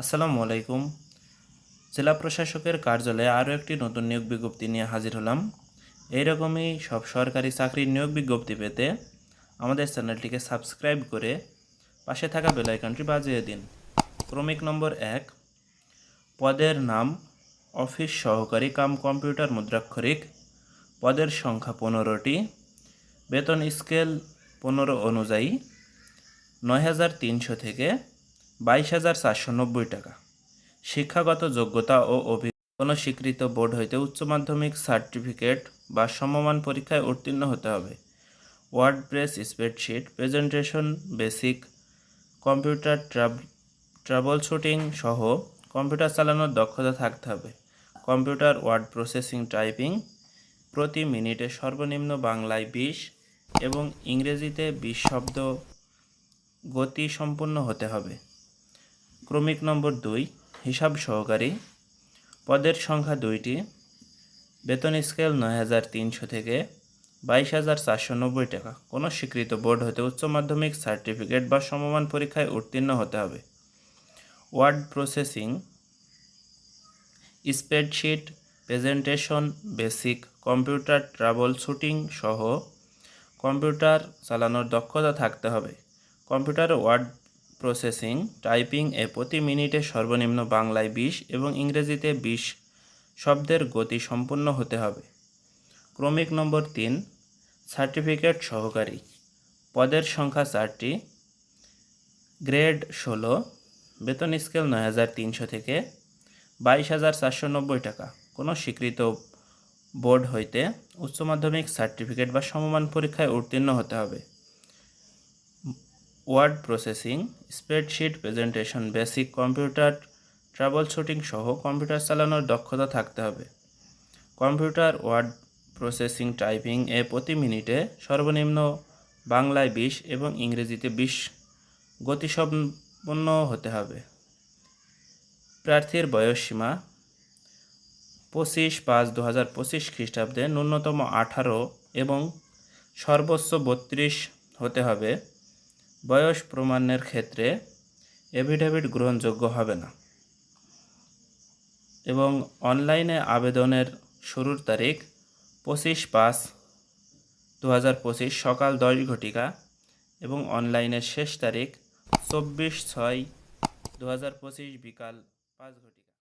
আসসালামু আলাইকুম। জেলা প্রশাসকের কার্যালয়ে আরও একটি নতুন নিয়োগ বিজ্ঞপ্তি নিয়ে হাজির হলাম। এইরকমই সব সরকারি চাকরির নিয়োগ বিজ্ঞপ্তি পেতে আমাদের চ্যানেলটিকে সাবস্ক্রাইব করে পাশে থাকা বেল আইকনটি বাজিয়ে দিন। ক্রমিক নম্বর এক, পদের নাম, অফিস সহকারী কাম কম্পিউটার মুদ্রাক্ষরিক, পদের সংখ্যা পনেরোটি, বেতন স্কেল পনেরো অনুযায়ী নয় হাজার তিনশো থেকে বাইশ হাজার চারশো নব্বই টাকা। শিক্ষাগত যোগ্যতা ও অভিজ্ঞতা কোনো স্বীকৃত বোর্ড হইতে উচ্চ মাধ্যমিক সার্টিফিকেট বা সমমান পরীক্ষায় উত্তীর্ণ হতে হবে। Word press spreadsheet, presentation basic, computer ট্রাব troubleshooting সহ কম্পিউটার চালানোর দক্ষতা থাকতে হবে। কম্পিউটার ওয়ার্ড প্রসেসিং টাইপিং, প্রতি মিনিটে সর্বনিম্ন বাংলায় বিশ এবং ইংরেজিতে বিশ শব্দ গতি সম্পূর্ণ হতে হবে। ক্রমিক নম্বর দুই, হিসাব সহকারী। পদের সংখ্যা দুইটি, বেতন স্কেল নয় হাজার তিনশো থেকে বাইশ হাজার চারশো নব্বই টাকা। কোনো স্বীকৃত বোর্ড হতে উচ্চ মাধ্যমিক সার্টিফিকেট বা সমমান পরীক্ষায় উত্তীর্ণ হতে হবে। Word processing, spreadsheet, presentation, basic, computer troubleshooting সহ কম্পিউটার চালানোর দক্ষতা থাকতে হবে। কম্পিউটার ওয়ার্ড প্রসেসিং টাইপিং এ প্রতি মিনিটে সর্বনিম্ন বাংলায় বিশ এবং ইংরেজিতে বিশ শব্দের গতি সম্পূর্ণ হতে হবে। ক্রমিক নম্বর তিন সার্টিফিকেট সহকারী। পদের সংখ্যা চারটি। গ্রেড ষোলো, বেতন স্কেল নয় হাজার তিনশো থেকে বাইশ হাজার চারশো নব্বই টাকা। কোনো স্বীকৃত বোর্ড হইতে উচ্চ মাধ্যমিক সার্টিফিকেট বা সমমান পরীক্ষায় উত্তীর্ণ হতে হবে। Word processing, spreadsheet presentation, basic computer troubleshooting সহ কম্পিউটার চালানোর দক্ষতা থাকতে হবে। কম্পিউটার ওয়ার্ড প্রসেসিং টাইপিং এ প্রতি মিনিটে সর্বনিম্ন বাংলায় বিশ এবং ইংরেজিতে বিশ গতিসম্পন্ন হতে হবে। প্রার্থীর বয়সসীমা, পঁচিশ পাঁচ দু হাজার পঁচিশ খ্রিস্টাব্দে ন্যূনতম আঠারো এবং সর্বোচ্চ বত্রিশ হতে হবে। বয়স প্রমাণের ক্ষেত্রে এফিডেভিট গ্রহণযোগ্য হবে না। এবং অনলাইনে আবেদনের শুরুর তারিখ পঁচিশ পাঁচ দু সকাল দশ ঘটিকা এবং অনলাইনের শেষ তারিখ চব্বিশ ছয় দু বিকাল পাঁচ ঘটিকা।